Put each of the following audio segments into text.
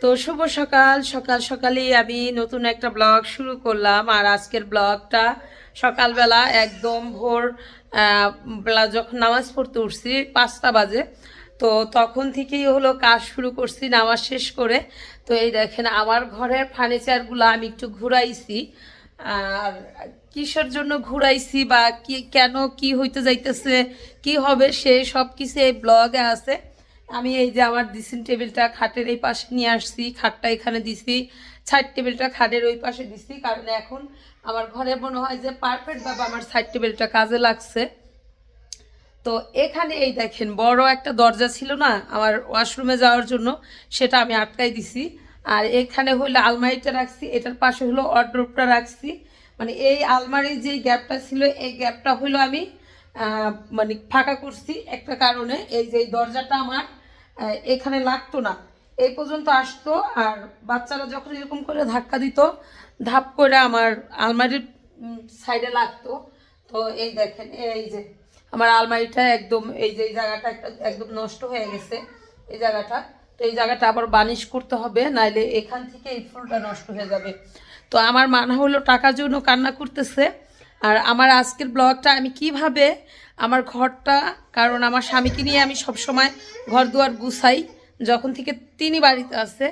তো শুভ সকাল। সকাল সকালেই আমি নতুন একটা ব্লগ শুরু করলাম। আর আজকের ব্লগটা সকালবেলা একদম ভোর যখন নামাজ পড়তে উঠছি, পাঁচটা বাজে, তো তখন থেকেই হলো কাজ শুরু করছি, নামাজ শেষ করে। তো এই দেখেন, আমার ঘরের ফার্নিচারগুলো আমি একটু ঘুরাইছি। আর কিসের জন্য ঘুরাইছি বা কি, কেন কি হইতে যাইতেছে, কি হবে সে সব কিছু এই ব্লগে আছে। আমি এই যে আমার ড্রেসিং টেবিলটা খাটের এই পাশে নিয়ে আসছি, খাটটা এখানে দিছি। সাইড টেবিলটা খাটের ওই পাশে দিছি, কারণ এখন আমার ঘরে মনে হয় যে পারফেক্ট ভাবে আমার সাইড টেবিলটা কাজে লাগছে। তো এখানে এই দেখেন, বড় একটা দরজা ছিল না আমার ওয়াশরুমে যাওয়ার জন্য, সেটা আমি আটকাই দিছি। আর এখানে হলো আলমারিটা রাখছি, এটার পাশে হলো অড্রপটা রাখছি। মানে এই আলমারির যে গ্যাপটা ছিল, এই গ্যাপটা হলো আমি মানে ফাঁকা করছি একটা কারণে। এই যে দরজাটা আমার এখানে লাগতো না। এই পর্যন্ত আসতো আর বাচ্চারা যখন এরকম করে ধাক্কা দিত, ধাপ করে আমার আলমারির সাইডে লাগতো। তো এই দেখেন, এই যে আমার আলমারিটা একদম, এই যে এই জায়গাটা একটা একদম নষ্ট হয়ে গেছে, এই জায়গাটা। তো এই জায়গাটা আবার বানিশ করতে হবে, নাইলে এখান থেকে এই ফুলটা নষ্ট হয়ে যাবে। তো আমার মানা হলো টাকার জন্য কান্না করতেছে। আর আমার আজকের ব্লগটা আমি কীভাবে আমার ঘরটা, কারণ আমার স্বামীকে নিয়ে আমি সব সময় ঘর দুয়ার গুছাই, যখন থেকে তিনি বাড়িতে আছে।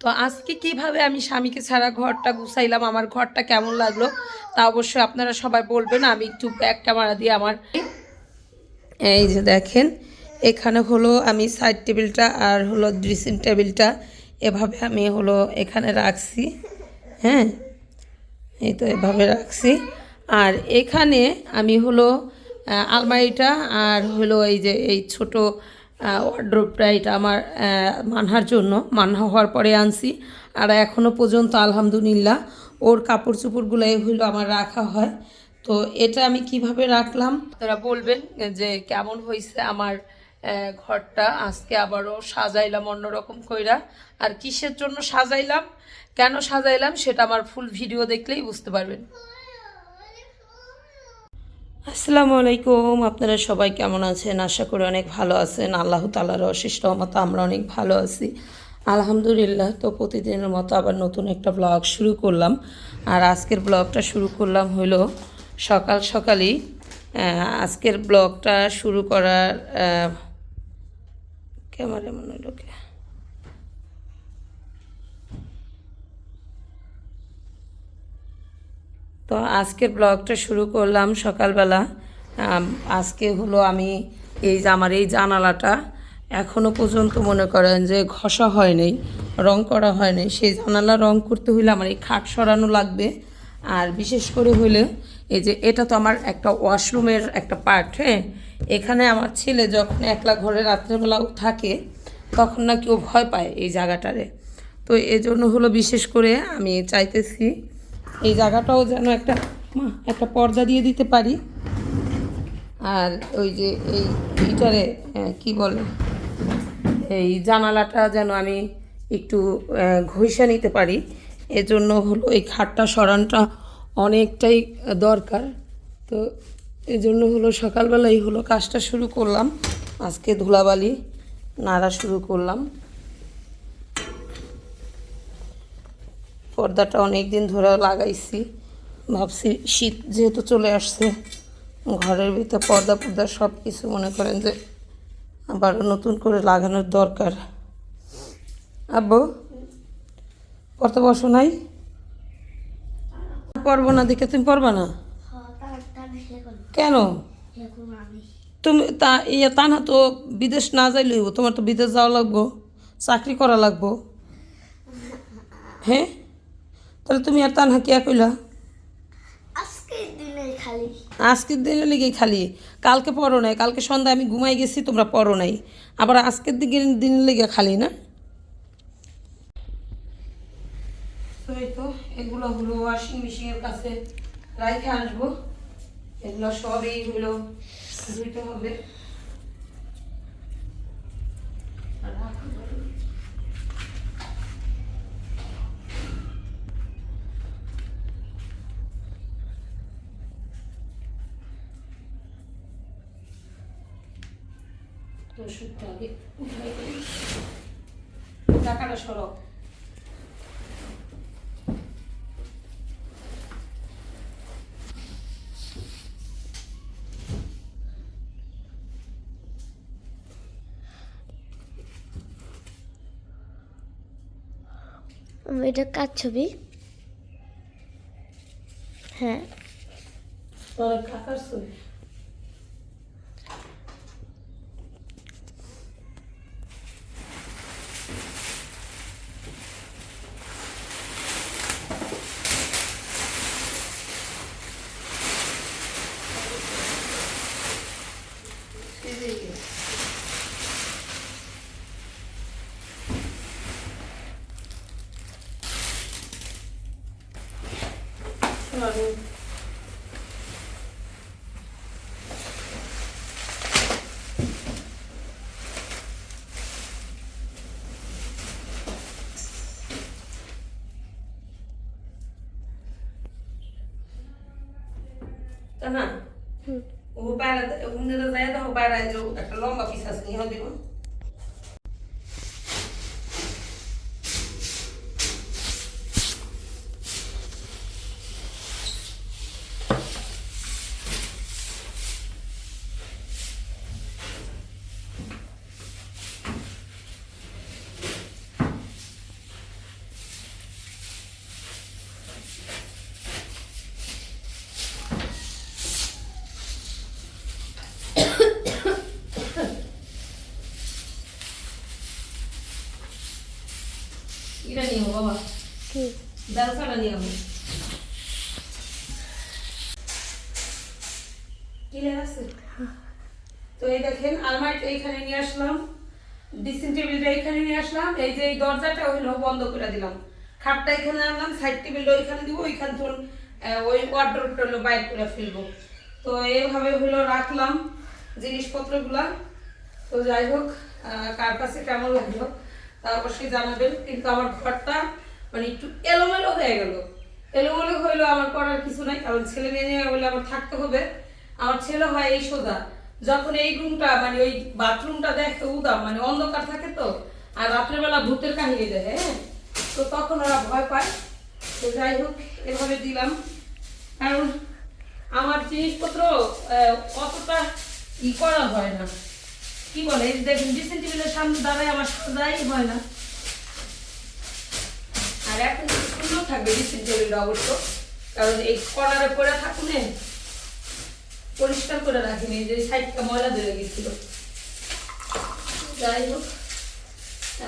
তো আজকে কীভাবে আমি স্বামীকে ছাড়া ঘরটা গুছাইলাম, আমার ঘরটা কেমন লাগল, তা অবশ্যই আপনারা সবাই বলবেন। আমি একটু ব্যাক ক্যামেরা দিয়ে আমার এই যে দেখেন, এখানে হলো আমি সাইড টেবিলটা আর হলো ড্রেসিং টেবিলটা এভাবে আমি হলো এখানে রাখছি হ্যাঁ? এই তো এভাবে রাখছি। আর এখানে আমি হলো আলমারিটা আর হলো এই যে এই ছোট ওয়ার্ড্রোপটা এটা আমার মানহার জন্য। মানহা হওয়ার পরে আনছি। আর এখনও পর্যন্ত আলহামদুলিল্লাহ ওর কাপড় চোপড়গুলো হইল আমার রাখা হয়। তো এটা আমি কীভাবে রাখলাম? তারা বলবেন যে কেমন হয়েছে আমার ঘরটা? আজকে আবারও সাজাইলাম অন্যরকম কইরা। আর কিসের জন্য সাজাইলাম? কেন সাজাইলাম সেটা আমার ফুল ভিডিও দেখলেই বুঝতে পারবেন। আসসালামু আলাইকুম, আপনারা সবাই কেমন আছেন? আশা করি অনেক ভালো আছেন। আল্লাহ তালার অশেষ রহমত আমরা অনেক ভালো আছি। আলহামদুলিল্লাহ, তো প্রতিদিনের মতো আবার নতুন একটা ব্লগ শুরু করলাম। আর আজকের ব্লগটা শুরু করলাম হলো সকাল সকালই। আজকের ব্লগটা শুরু করার ক্যামেরা মনে হলো তো আজকের ব্লগটা শুরু করলাম সকালবেলা। আজকে হলো আমি এই যে আমার এই জানালাটা এখনও পর্যন্ত মনে করেন যে ঘষা হয় নাই রং করা হয় নাই সেই জানালা রং করতে হইলে আমার এই খাট সরানো লাগবে। আর বিশেষ করে হইলে এই যে এটা তো আমার একটা ওয়াশরুমের একটা পার্ট হ্যাঁ? এখানে আমার ছেলে যখন একলা ঘরে রাত্রেবেলাও থাকে, তখন না কেউ ভয় পায় এই জায়গাটারে। তো এজন্য হলো বিশেষ করে আমি চাইতেছি এই জায়গাটাও যেন একটা একটা পর্দা দিয়ে দিতে পারি। আর ওই যে এই আহ, কি বলে এই জানালাটা যেন আমি একটু ঘষে নিতে পারি। এজন্য হলো এই খাটটা সরানটা অনেকটাই দরকার। তো এজন্য হলো সকালবেলাই হলো কাজটা শুরু করলাম। আজকে ধুলাবালি নাড়া শুরু করলাম। পর্দাটা অনেক দিন ধরে লাগাইছি। ভাবছি শীত যেহেতু চলে আসছে, ঘরের ভিতরে পর্দা পর্দা সব কিছু মনে করেন যে আবার নতুন করে লাগানোর দরকার। আব্বু, পড়তে বসো নাই? পড়ব না, দেখে তুমি পড়বা না? কেন? তুমি তা ইয়ে তা না তো বিদেশ না যাইলেই হইবো। তোমার তো বিদেশ যাওয়া লাগবো, চাকরি করা লাগবো। হ্যাঁ? তাহলে তুমি আর তানহা কিয়া কইলা? আজকের দিনে লিগে খালি। কালকে পড়ো নাই কালকে সন্ধ্যায় আমি ঘুমাই গেছি তোমরা পড়ো নাই। আবার আজকের দিকে দিনের লেগে খালি না? তো এই তো এগুলো হলো ওয়াশিং মেশিনের কাছে রাইখে আসব। এগুলো সবই হলো ধুইতে হবে। ওষুধটা আগে উঠাই করি। টাকাটা সরব এটা কার ছবি? হ্যাঁ। কাকার ছবি। Sorry. তা না হুম। ও বাইরে ওখানে যাই দেখো বাইরে যে একটা লম্বা পিস আছে নিয়ে দিব এটা নিয়ে বাবা। কি? ব্যবসাটা নিয়ে যাব। ক্লিয়ার আছে? তো এই দেখেন আলমারিটা এইখানে নিয়ে আসলাম ড্রেসিং টেবিলটা এখানে নিয়ে আসলাম এই যে এই দরজাটা হইল বন্ধ করে দিলাম। খাটটা এখানে আনলাম সাইড টেবিলটা ওইখানে দিব ওইখান থেকে ওই ওয়ার্ড্রোবটা হলো বাইর করে ফেলব। তো এইভাবে হলো রাখলাম জিনিসপত্রগুলা। তো যাই হোক কার কাছে কেমন লাগল? তা অবশ্যই জানাবেন, কিন্তু আমার ঘরটা মানে একটু এলোমেলো হয়ে গেল। এলোমেলো হইল আমার করার কিছু নাই কারণ ছেলে মেয়ে নিয়ে বলে আমার থাকতে হবে। আমার ছেলে হয় এই সোজা। যখন এই রুমটা মানে ওই বাথরুমটা দেখে উদাম মানে অন্ধকার থাকে তো, আর রাত্রেবেলা ভূতের কাহিনী দেখে হ্যাঁ? তো তখন ওরা ভয় পায়। তো যাই হোক, এভাবে দিলাম। কারণ আমার জিনিসপত্র অতটা ই করা হয় না। কি বলে? দেখুন ড্রেসিং টেবিলের সামনে দাঁড়ায় আমার সাজাই হয় না। আর এখন সুন্দর থাকবে ড্রেসিং টেবিলটা অবশ্য, কারণ এই কর্নারে পরে থাকুনে, পরিষ্কার করে রাখিনি যে সাইডটা ময়লা ধরে গেছিল। যাই হোক,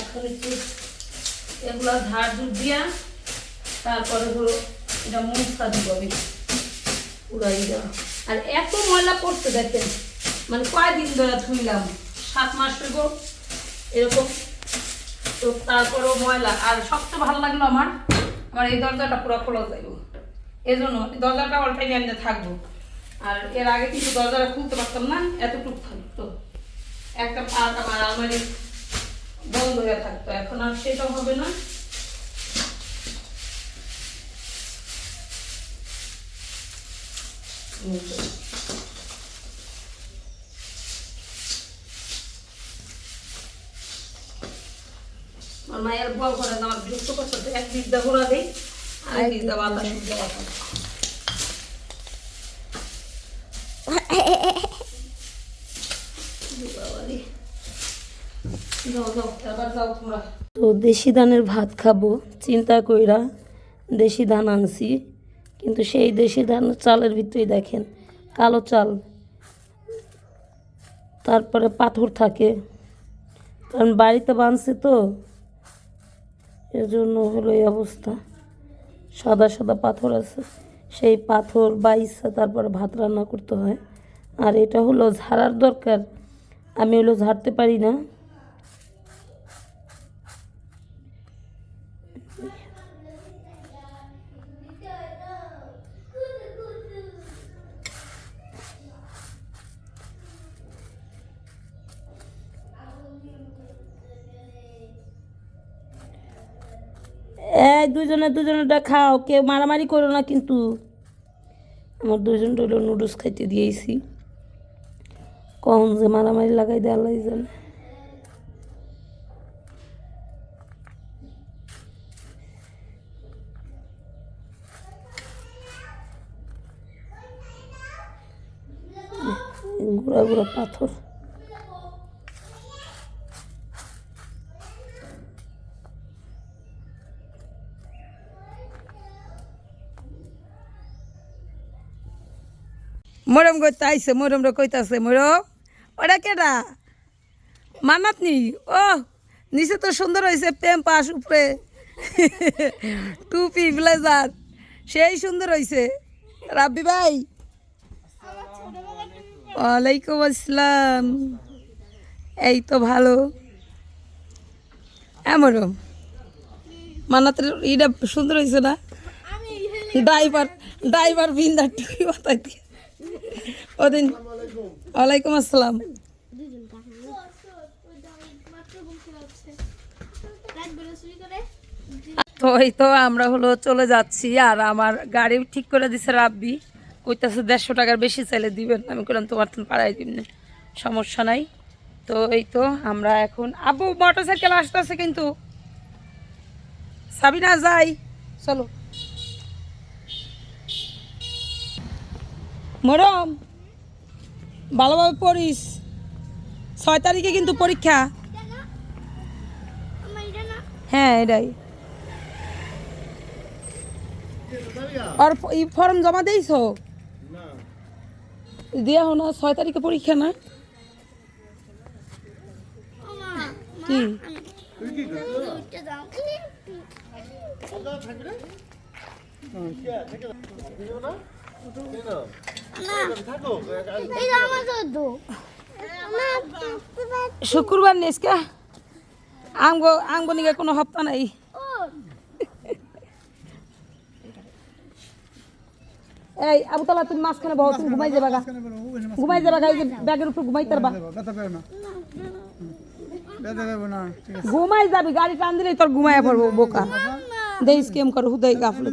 এখন একটু এগুলো ঝাড় ঝুড় দিয়া, তারপরে হলো এটা মুখটা দিব আমি, উড়াই দেওয়া। আর এত ময়লা পড়তে দেখেন মানে কয়দিন ধরে ধুইলাম। সাত মাস হইব। এরকম। তো তারপরেও ময়লা। আর সবচেয়ে ভালো লাগল আমার আমার এই দরজাটা পুরো খোলা যাইব। এই জন্য দরজাটা অল টাইম থাকব। আর এর আগে কিন্তু দরজাটা খুলতে পারতাম না, এতটুকু থাকতো। একটা পাট আমার আলমারি বন্ধ হয়ে থাকতো। এখন আর সেটা হবে না। এই তো। মায়ের বল করে আমার বিরক্ত করছে তো এক দিক ঘোরা দিই আর এক দিক বাতাস দেওয়া। বাবারে। যাও যাও এবার যাও তোমরা তো দেশি ধানের ভাত খাব চিন্তা কইরা দেশি ধান আনছি কিন্তু সেই দেশি ধান চালের ভিতরেই দেখেন কালো চাল তারপরে পাথর থাকে কারণ বাড়িতে বানছে তো এজন্য হলো এই অবস্থা। সাদা সাদা পাথর আছে। সেই পাথর বা ইচ্ছা তারপর ভাত রান্না করতে হয়। আর এটা হলো ঝাড়ার দরকার। আমি হলো ঝাড়তে পারি না। এই দুজনে দুজনেটা খাও, কেউ মারামারি করো না কিন্তু। আমার দুজন হলো নুডলস খাইতে দিয়েছি। কখন যে মারামারি লাগাই আল্লাহ জানে। গুঁড়া গুঁড়া পাথর। মরম করতে আইসে মরম রে কইতাছে মরম। ওরা কেডা? মানাত নি ও নিচে তো সুন্দর হয়েছে প্রেম পাস উপরে। টুপি ব্লেজার সেই সুন্দর হয়েছে রাব্বি ভাই। ওয়ালাইকুম আসসালাম। এই তো ভালো। এমরম মানাতের ইটা সুন্দর হয়েছে না? ড্রাইভার ড্রাইভার বিন্দার টুপি মাথায় দিয়ে। ওদিন ওয়ালাইকুম আসসালাম। তো এই তো আমরা হলো চলে যাচ্ছি আর আমার গাড়ি ঠিক করে দিছে রাব্বি। কইতাছে দেড়শো টাকার বেশি চাইলে দিবেন। আমি করলাম তোমার তো পাড়াই দিবেন না, সমস্যা নাই। তো এই তো আমরা এখন আব্বু মোটর সাইকেল আসতেছে কিন্তু। সাবিনা, যাই, চলো। মরম, ভালোভাবে পড়িস। ছয় তারিখে কিন্তু পরীক্ষা। হ্যাঁ এটাই। আর এই ফর্ম জমা দিয়েছ? দিয়া হো না, ছয় তারিখে পরীক্ষা না? কি? শুক্রবার নেসকা আঙ্গো আঙ্গো নিকে কোনো হপ্তা নাই। এই, আবুতলা, তুমি মাঝখানে বহ, তুমি ঘুমাই যাবা গা। ঘুমাই যাবা গা, এই যে ব্যাগের উপর ঘুমাই তারবা। ঘুমাই যাবি, গাড়ি টান দিলেই তোর ঘুমাইয়া পড়ব, বোকা। দেই স্কেম করো, হুদাই গাফলে